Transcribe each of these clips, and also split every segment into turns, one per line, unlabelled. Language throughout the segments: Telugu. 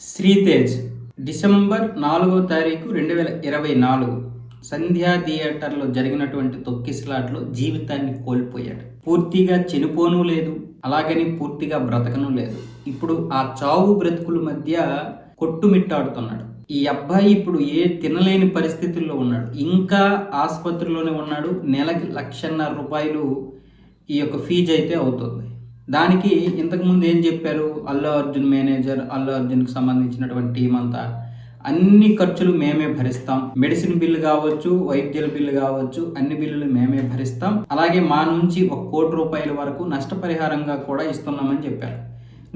శ్రీతేజ్ డిసెంబర్ నాలుగో తారీఖు రెండు వేల ఇరవై నాలుగు. సంధ్యా థియేటర్లో జరిగినటువంటి తొక్కిసలాట్లో జీవితాన్ని కోల్పోయాడు. పూర్తిగా చనిపోను లేదు అలాగని పూర్తిగా బ్రతకను లేదు. ఇప్పుడు ఆ చావు బ్రతుకుల మధ్య కొట్టుమిట్టాడుతున్నాడు. ఈ అబ్బాయి ఇప్పుడు ఏ తినలేని పరిస్థితుల్లో ఉన్నాడు. ఇంకా ఆసుపత్రిలోనే ఉన్నాడు. నెలకి లక్షన్నర రూపాయలు ఈ యొక్క ఫీజు అయితే అవుతుంది. దానికి ఇంతకుముందు ఏం చెప్పారు? అల్లు అర్జున్ మేనేజర్ అల్లు అర్జున్కి సంబంధించినటువంటి టీం అంతా? అన్ని ఖర్చులు మేమే భరిస్తాం. మెడిసిన్ బిల్లు కావచ్చు వైద్యుల బిల్లు కావచ్చు అన్ని బిల్లులు మేమే భరిస్తాం. అలాగే మా నుంచి ఒక కోటి రూపాయల వరకు నష్టపరిహారంగా కూడా ఇస్తున్నామని చెప్పారు.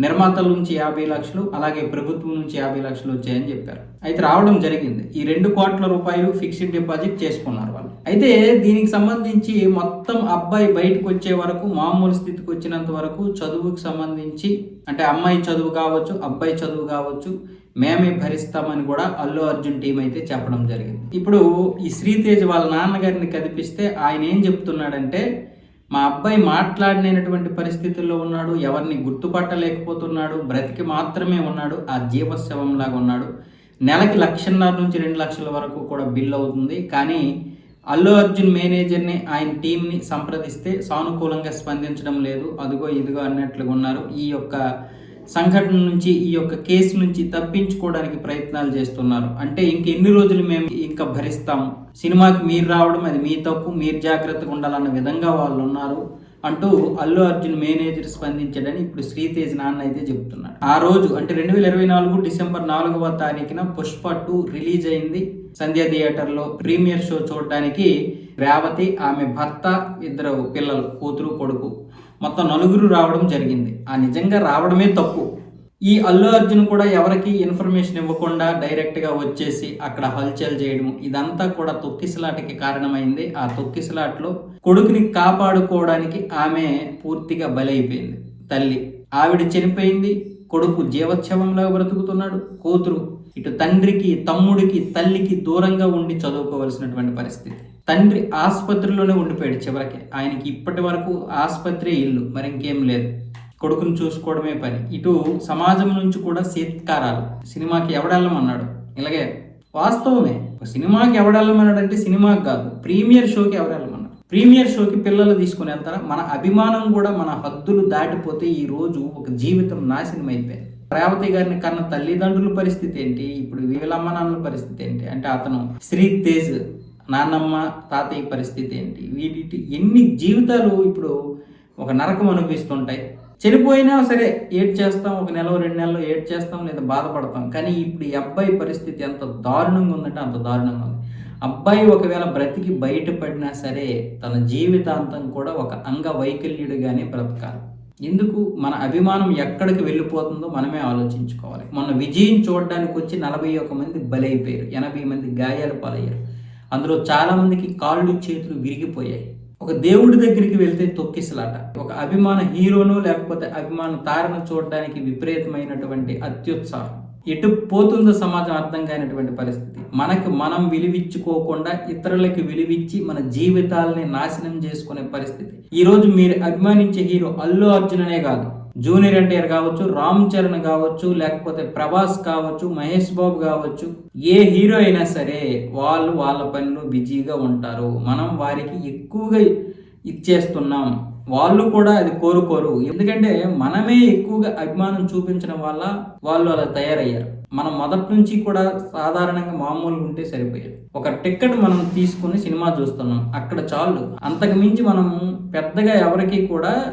నిర్మాతల నుంచి యాభై లక్షలు అలాగే ప్రభుత్వం నుంచి యాభై లక్షలు వచ్చాయని చెప్పారు. అయితే రావడం జరిగింది. ఈ రెండు కోట్ల రూపాయలు ఫిక్స్డ్ డిపాజిట్ చేసుకున్నారు వాళ్ళు. అయితే దీనికి సంబంధించి మొత్తం అబ్బాయి బయటకు వచ్చే వరకు మామూలు స్థితికి వచ్చినంత వరకు చదువుకు సంబంధించి అంటే అమ్మాయి చదువు కావచ్చు అబ్బాయి చదువు కావచ్చు మేమే భరిస్తామని కూడా అల్లు అర్జున్ టీం అయితే చెప్పడం జరిగింది. ఇప్పుడు ఈ శ్రీతేజ్ వాళ్ళ నాన్నగారిని కదిపిస్తే ఆయన ఏం చెప్తున్నాడంటే మా అబ్బాయి మాట్లాడలేనటువంటి పరిస్థితుల్లో ఉన్నాడు ఎవరిని గుర్తుపట్టలేకపోతున్నాడు బ్రతికి మాత్రమే ఉన్నాడు ఆ జీవశవంలాగా ఉన్నాడు. నెలకి లక్షన్నర నుంచి రెండు లక్షల వరకు కూడా బిల్ అవుతుంది. కానీ అల్లు అర్జున్ మేనేజర్ని ఆయన టీంని సంప్రదిస్తే సానుకూలంగా స్పందించడం లేదు. అదిగో ఇదిగో అన్నట్లుగా ఉన్నారు. ఈ యొక్క సంఘటన నుంచి ఈ యొక్క కేసు నుంచి తప్పించుకోవడానికి ప్రయత్నాలు చేస్తున్నారు. అంటే ఇంకెన్ని రోజులు మేము ఇంకా భరిస్తాం సినిమాకి మీరు రావడం అది మీ తప్పు మీరు జాగ్రత్తగా ఉండాలన్న విధంగా వాళ్ళు ఉన్నారు. అంటూ అల్లు అర్జున్ మేనేజర్ స్పందించాడని ఇప్పుడు శ్రీతేజ్ నాన్న అయితే చెప్తున్నాడు ఆ రోజు అంటే రెండు వేల ఇరవై నాలుగు డిసెంబర్ నాలుగవ తారీఖున పుష్ప టూ రిలీజ్ అయింది. సంధ్య థియేటర్లో ప్రీమియర్ షో చూడడానికి రేవతి ఆమె భర్త ఇద్దరు పిల్లలు కూతురు కొడుకు మొత్తం నలుగురు రావడం జరిగింది. ఆ నిజంగా రావడమే తప్పు. ఈ అల్లు అర్జున్ కూడా ఎవరికి ఇన్ఫర్మేషన్ ఇవ్వకుండా డైరెక్ట్గా వచ్చేసి అక్కడ హల్చల్ చేయడం ఇదంతా కూడా తొక్కిసలాటకి కారణమైంది. ఆ తొక్కిసలాట్లో కొడుకుని కాపాడుకోవడానికి ఆమె పూర్తిగా బలైపోయింది. తల్లి ఆవిడ చనిపోయింది కొడుకు జీవోత్సవంలో బ్రతుకుతున్నాడు కూతురు ఇటు తండ్రికి తమ్ముడికి తల్లికి దూరంగా ఉండి చదువుకోవాల్సినటువంటి పరిస్థితి. తండ్రి ఆసుపత్రిలోనే ఉండిపోయాడు చివరికి. ఆయనకి ఇప్పటి వరకు ఆసుపత్రి ఇల్లు మరి ఇంకేం లేదు. కొడుకుని చూసుకోవడమే పని. ఇటు సమాజం నుంచి కూడా సీత్కారాలు. సినిమాకి ఎవడెళ్ళమన్నాడు? ఇలాగే వాస్తవమే. సినిమాకి ఎవడెళ్ళమన్నాడు అంటే సినిమాకి కాదు ప్రీమియర్ షోకి ఎవడెళ్ళమన్నాడు ప్రీమియర్ షోకి పిల్లలు తీసుకుని వెళ్తారా మన అభిమానం కూడా మన హద్దులు దాటిపోతే ఈ రోజు ఒక జీవితం నాశనం అయిపోయింది. రేవతి గారిని కన్న తల్లిదండ్రుల పరిస్థితి ఏంటి? ఇప్పుడు వీళ్ళమ్మ నాన్నల పరిస్థితి ఏంటి? అంటే అతను శ్రీ తేజ్ నాన్నమ్మ తాతయ్య పరిస్థితి ఏంటి? వీటి ఎన్ని జీవితాలు ఇప్పుడు ఒక నరకం అనిపిస్తుంటాయి చనిపోయినా సరే ఏడ్ చేస్తాం ఒక నెల రెండు నెలలు ఏడ్ చేస్తాం లేదా బాధపడతాం. కానీ ఇప్పుడు ఈ అబ్బాయి పరిస్థితి ఎంత దారుణంగా ఉందంటే అంత దారుణంగా ఉంది. అబ్బాయి ఒకవేళ బ్రతికి బయటపడినా సరే తన జీవితాంతం కూడా ఒక అంగవైకల్యుడిగానే బ్రతకాలి. ఎందుకు? మన అభిమానం ఎక్కడికి వెళ్ళిపోతుందో మనమే ఆలోచించుకోవాలి. మొన్న విజయం చూడడానికి వచ్చి నలభై ఒక మంది బలైపోయారు ఎనభై మంది గాయాలు పాలయ్యారు. అందులో చాలామందికి కాళ్ళు చేతులు విరిగిపోయాయి. ఒక దేవుడి దగ్గరికి వెళ్తే తొక్కిసలాట. ఒక అభిమాన హీరోను లేకపోతే అభిమాన తారను చూడడానికి విపరీతమైనటువంటి అత్యుత్సాహం. ఎటు పోతుందో సమాజం అర్థం కానిటువంటి పరిస్థితి. మనకు మనం విలువిచ్చుకోకుండా ఇతరులకి విలువిచ్చి మన జీవితాలని నాశనం చేసుకునే పరిస్థితి. ఈరోజు మీరు అభిమానించే హీరో అల్లు అర్జున్ అనే కాదు. జూనియర్ ఎన్టీఆర్ కావచ్చు రామ్ చరణ్ కావచ్చు లేకపోతే ప్రభాస్ కావచ్చు మహేష్ బాబు కావచ్చు ఏ హీరో అయినా సరే వాళ్ళు వాళ్ళ పనిలో బిజీగా ఉంటారు. మనం వారికి ఎక్కువగా ఇచ్చేస్తున్నాం. వాళ్ళు కూడా అది కోరుకోరు. ఎందుకంటే మనమే ఎక్కువగా అభిమానం చూపించడం వల్ల వాళ్ళు అలా తయారయ్యారు. మనం మొదటి నుంచి కూడా సాధారణంగా మామూలుగా ఉంటే సరిపోయేది. ఒక టికెట్ మనం తీసుకుని సినిమా చూస్తున్నాం. అక్కడ చాలు. అంతకు మించి మనం పెద్దగా ఎవరికి కూడా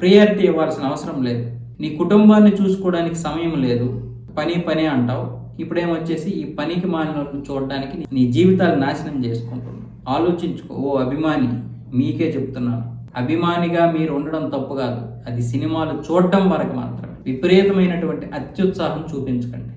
ప్రియారిటీ ఇవ్వాల్సిన అవసరం లేదు. నీ కుటుంబాన్ని చూసుకోవడానికి సమయం లేదు. పని పని అంటావు. ఇప్పుడేమొచ్చేసి ఈ పనికి మాలిన చూడడానికి నీ జీవితాలు నాశనం చేసుకుంటున్నావు. ఆలోచించుకో ఓ అభిమాని మీకే చెప్తున్నాను. అభిమానిగా మీరు ఉండడం తప్పు కాదు. అది సినిమాలు చూడటం వరకు మాత్రమే. విపరీతమైనటువంటి అత్యుత్సాహం చూపించకండి.